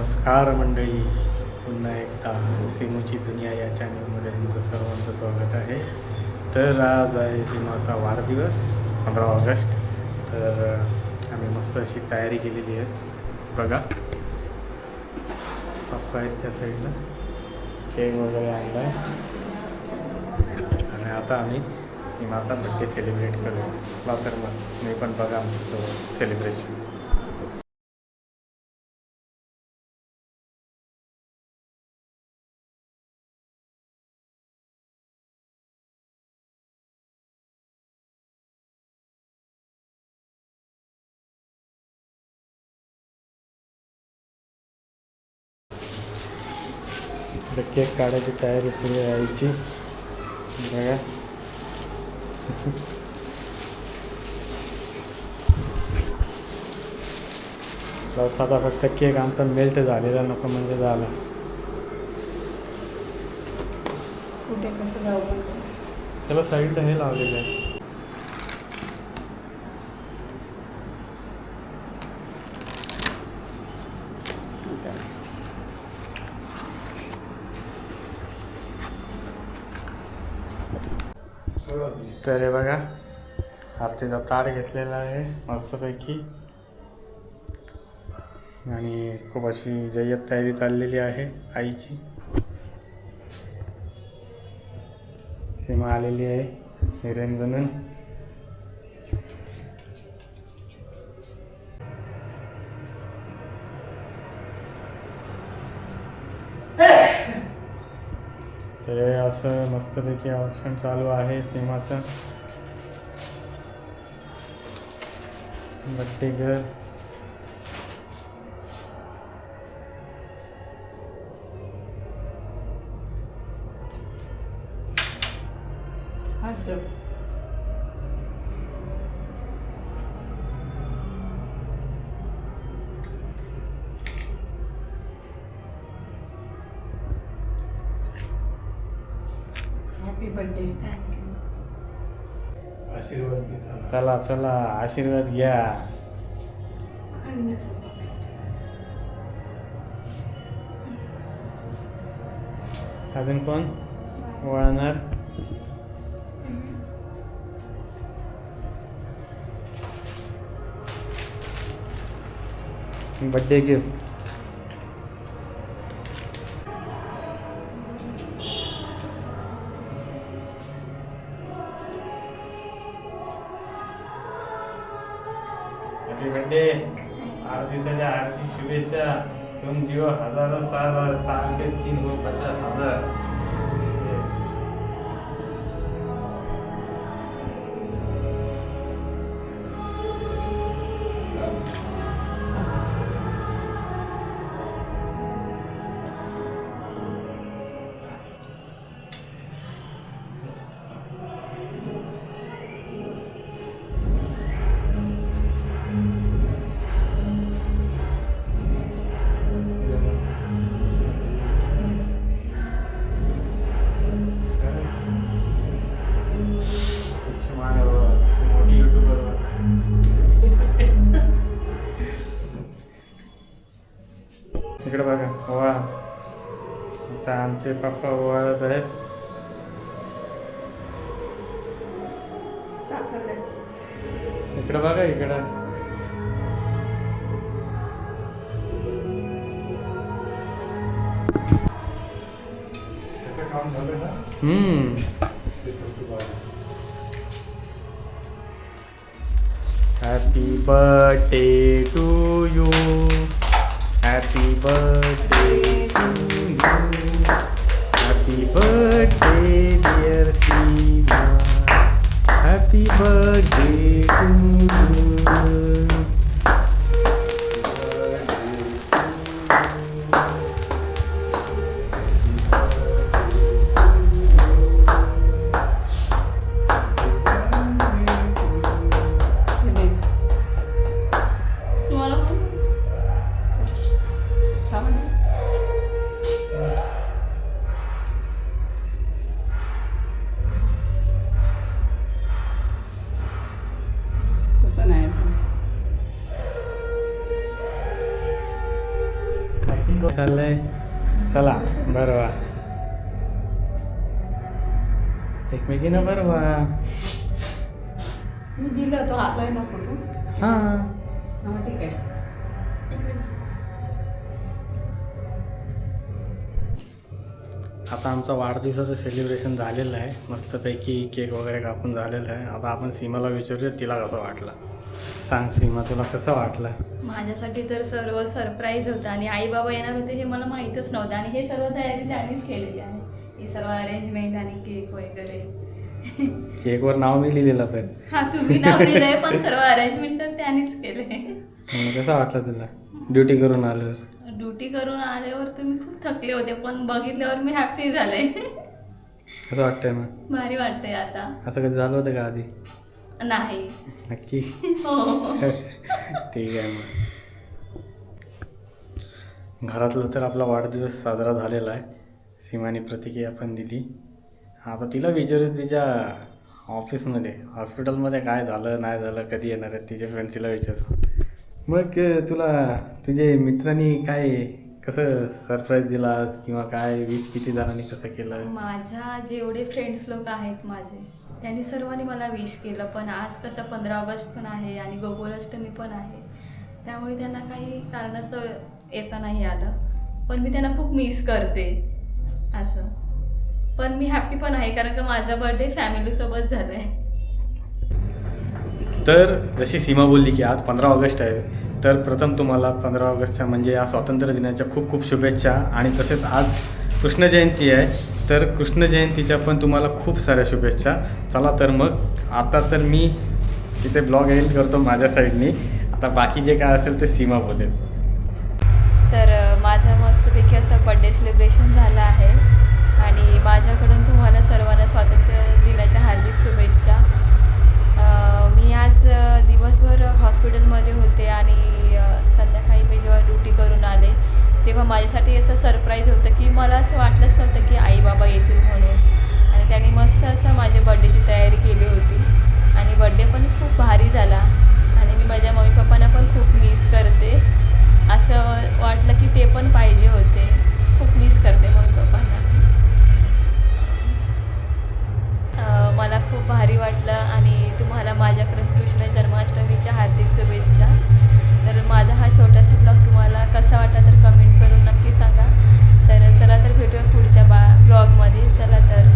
नमस्कार मंडळी. पुन्हा एकदा सिमूची दुनिया या चॅनलमध्ये तुमचं सर्वांचं स्वागत आहे. तर आज आहे सिमाचा वाढदिवस पंधरा ऑगस्ट. तर आम्ही मस्त अशी तयारी केलेली आहे. बघा. पप्पा आहेत त्या साईडला. केक वगैरे आणला आहे आणि आता आम्ही सीमाचा बड्डे सेलिब्रेट करू तर मग मी पण बघा आमच्यासोबत सेलिब्रेशन. इकडे केक काढायची तयारी सुरू आईची. बघा. बस आता फक्त केक आमचा मेल्ट झालेला नको म्हणजे झाला. त्याला साईडला हे लावलेलं आहे. तर हे बघा आरतीचा ताट घेतलेला आहे मस्तपैकी. आणि खूप अशी जय्यत तयारी चाललेली आहे आईची. सीमा आलेली आहे हिरेन बनून. तर हे असं मस्तपैकी ऑप्शन चालू आहे सीमाचं. बड्डे घर. हा आशीर्वाद घेताना चला चला आशीर्वाद घ्या. अजून कोण? वळणार? Birthday gift. हॅपी बर्थडे आरतीच्या आरती शुभेच्छा. तुम जीव हजारो साल और साल के तीन गो पचास हजार. इकडे बघा. ओळा आता आमचे पप्पा ओवाळत आहेत. इकडे बघा इकडं. त्याचं काम झालं ना हम्म. ते फक्त बाहेर. Happy birthday to you Happy birthday to you. Happy birthday, dear Seema. Happy birthday to you. चाललंय. चला बरं वा. एकमेकीनं बरं वा. मी दिलं तो आलाय ना फोटो. हां. हा ठीक आहे. आता आमचा वाढदिवसाचं सेलिब्रेशन झालेलं आहे. मस्तपैकी केक वगैरे कापून झालेलं आहे. आता आपण सीमाला विचारूया तिला कसं वाटलं? सांग सीमा तुला कसं वाटलं? माझ्यासाठी तर सर्व सरप्राईज होतं आणि आई बाबा येणार होते हे मला माहीतच नव्हतं आणि हे सर्व तयारी त्यांनीच केलेली आहे. ही सर्व अरेंजमेंट आणि केक वगैरे. केकवर नाव मी लिहिलेलं पण. हा तुम्ही नाव दिलंय पण सर्व अरेंजमेंट तर त्यांनीच केले कसं वाटलं तुला? ड्युटी करून आलं ड्युटी करून आल्यावर तर मी खूप थकले होते पण बघितल्यावर मी हॅपी झाले. कसं वाटतंय मग? भारी वाटतंय आता. असं कधी झालं होतं का आधी? नाही. नक्की. हो. ठीक आहे मग. घरातलं तर आपला वाढदिवस साजरा झालेला आहे. सीमाने प्रतिक्रिया पण दिली. आता तिला विचारू तिच्या ऑफिसमध्ये हॉस्पिटलमध्ये काय झालं नाही झालं कधी येणार आहेत तिचे फ्रेंड्स तिला विचारू मग तुला तुझे मित्रांनी काय कसं सरप्राईज दिला किंवा काय विश किती जणांनी कसं केलं? माझ्या जेवढे फ्रेंड्स लोक आहेत माझे त्यांनी सर्वांनी मला विश केलं. पण आज कसं पंधरा ऑगस्ट पण आहे आणि गोकुलाष्टमी पण आहे. त्यामुळे त्यांना काही कारणास्तव येता नाही आलं. पण मी त्यांना खूप मिस करते. असं. पण मी हॅप्पी पण आहे कारण का माझा बर्थडे फॅमिलीसोबत झाला आहे तर जशी सीमा बोलली की आज पंधरा ऑगस्ट आहे तर प्रथम तुम्हाला पंधरा ऑगस्टच्या म्हणजे या स्वातंत्र्य दिनाच्या खूप खूप शुभेच्छा आणि तसेच आज कृष्ण जयंती आहे. तर कृष्ण जयंतीच्या पण तुम्हाला खूप साऱ्या शुभेच्छा. चला तर मग आता तर मी तिथे ब्लॉग एंड करतो माझ्या साईडनी आता बाकी जे काय असेल ते सीमा बोलेल. तर अ, माझं मस्तपैकी असं बड्डे सेलिब्रेशन झालं आहे. आणि माझ्या वाटलं आणि तुम्हाला माझ्याकडून कृष्ण जन्माष्टमीच्या हार्दिक शुभेच्छा. तर माझा हा छोटासा ब्लॉग तुम्हाला कसा वाटला तर कमेंट करून नक्की सांगा. तर चला तर भेटूया पुढच्या बा ब्लॉगमध्ये चला तर